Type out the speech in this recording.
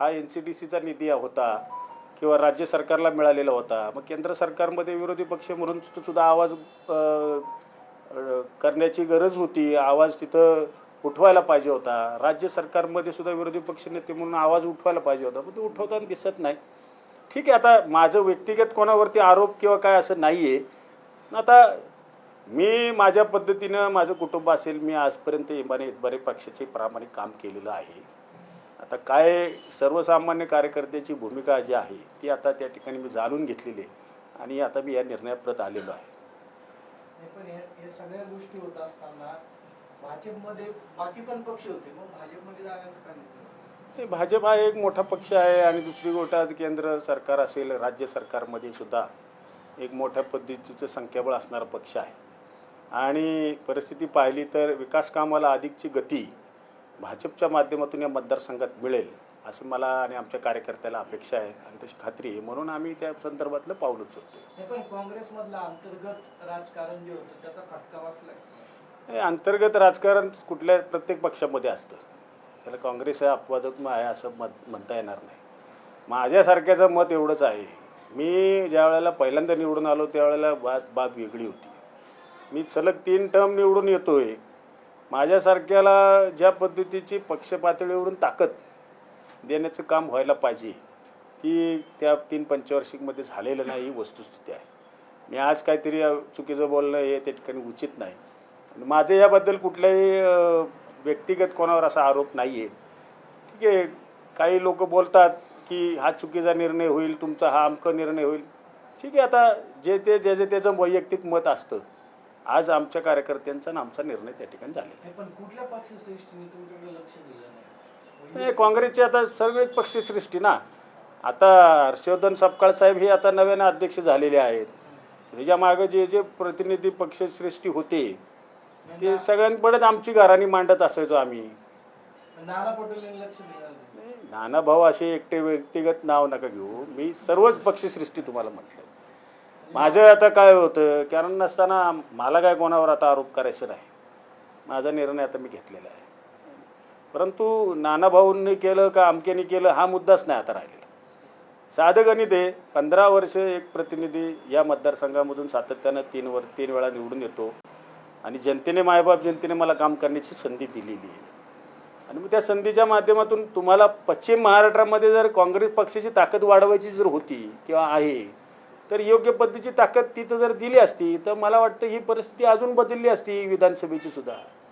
हा N C D सीचा निधी होता किंवा राज्य सरकारला मिळालेला होता. मग केंद्र सरकारमध्ये विरोधी पक्ष म्हणून सुद्धा आवाज करण्याची गरज होती. आवाज तिथं उठवायला पाहिजे होता. राज्य सरकारमध्ये सुद्धा विरोधी पक्षनेते म्हणून आवाज उठवायला पाहिजे होता. पण ते उठवताना दिसत नाही. ठीक आहे आता माझं व्यक्तिगत कोणावरती आरोप किंवा काय असं नाही आहे आता मी माझ्या पद्धतीनं माझं कुटुंब असेल मी आजपर्यंत इमाने बरे पक्षाचे प्रामाणिक काम केलेलं आहे. आता काय सर्वसामान्य कार्यकर्त्याची भूमिका जी आहे ती आता त्या ठिकाणी मी जाणून घेतलेली आहे आणि आता मी या निर्णयाप्रत आलेलो आहे. नाही पण हे सगळ्या गोष्टी होत असताना भाजपमध्ये बाकी पण पक्ष होते मग भाजपमध्ये जाण्याचं कारण ते भाजप हा एक मोठा पक्ष आहे आणि दुसरी गोष्ट आज केंद्र सरकार असेल राज्य सरकारमध्ये सुद्धा एक मोठ्या पद्धतीचं संख्याबळ असणारा पक्ष आहे. आणि परिस्थिती पाहिली तर विकास कामाला अधिकची गती भाजपच्या माध्यमातून या मतदारसंघात मिळेल असं मला आणि आमच्या कार्यकर्त्याला अपेक्षा आहे आणि तशी खात्री आहे. म्हणून आम्ही त्या संदर्भातलं पाऊल उचलतो पण काँग्रेसमधलं अंतर्गत राजकारण जे होतं त्याचा फटका बसलाय. हे अंतर्गत राजकारण कुठल्या प्रत्येक पक्षामध्ये असतं. त्याला काँग्रेस आहे अपवादक आहे असं मत म्हणता येणार नाही. माझ्यासारख्याचं मत एवढंच आहे. मी ज्या वेळेला पहिल्यांदा निवडून आलो त्यावेळेला बाब बाब वेगळी होती. मी सलग तीन टर्म निवडून येतो आहे माझ्यासारख्याला ज्या पद्धतीची पक्ष पातळीवरून ताकद देण्याचं काम व्हायला पाहिजे ती त्या तीन पंचवार्षिकमध्ये झालेलं नाही ही वस्तुस्थिती आहे. मी आज काहीतरी चुकीचं बोलणं हे त्या ठिकाणी उचित नाही. आणि माझं याबद्दल कुठल्याही व्यक्तिगत कोणावर असा आरोप नाही आहे ठीक आहे काही लोक बोलतात की हा चुकीचा निर्णय होईल तुमचा हा अमकं निर्णय होईल. ठीक आहे आता जे ते ज्याचं त्याचं वैयक्तिक मत असतं आज आमच्या कार्यकर्त्यांचा आणि आमचा निर्णय त्या ठिकाणी झालेला आहे. नाही नाही? काँग्रेसचे आता सर्वच पक्षसृष्टी ना. आता हर्षवर्धन सपकाळ साहेब हे आता नव्याने अध्यक्ष झालेले आहेत. ह्याच्या मागे जे जे प्रतिनिधी पक्षश्रेष्ठी होते ते सगळ्यांकडेच आमची घराणी मांडत असायचो आम्ही. नाना भाऊ असे एकटे व्यक्तिगत नाव नका घेऊ. मी सर्वच पक्षसृष्टी तुम्हाला म्हटलं माझं आता काय होतं कारण नसताना मला काय कोणावर आता आरोप करायचा नाही. माझा निर्णय आता मी घेतलेला आहे. परंतु नानाभाऊंनी केलं का अमक्याने केलं हा मुद्दाच नाही आता राहिलेला. साधं गणित आहे पंधरा वर्ष एक प्रतिनिधी या मतदारसंघामधून सातत्यानं तीन वर तीन वेळा निवडून येतो. आणि जनतेने मायबाप जनतेने मला काम करण्याची संधी दिलेली आहे. आणि मग त्या संधीच्या माध्यमातून तुम्हाला पश्चिम महाराष्ट्रामध्ये जर काँग्रेस पक्षाची ताकद वाढवायची जर होती किंवा आहे तर योग्य पद्धतीची ताकद तिथं जर दिली असती तर मला वाटतं ही परिस्थिती अजून बदलली असती विधानसभेची सुद्धा.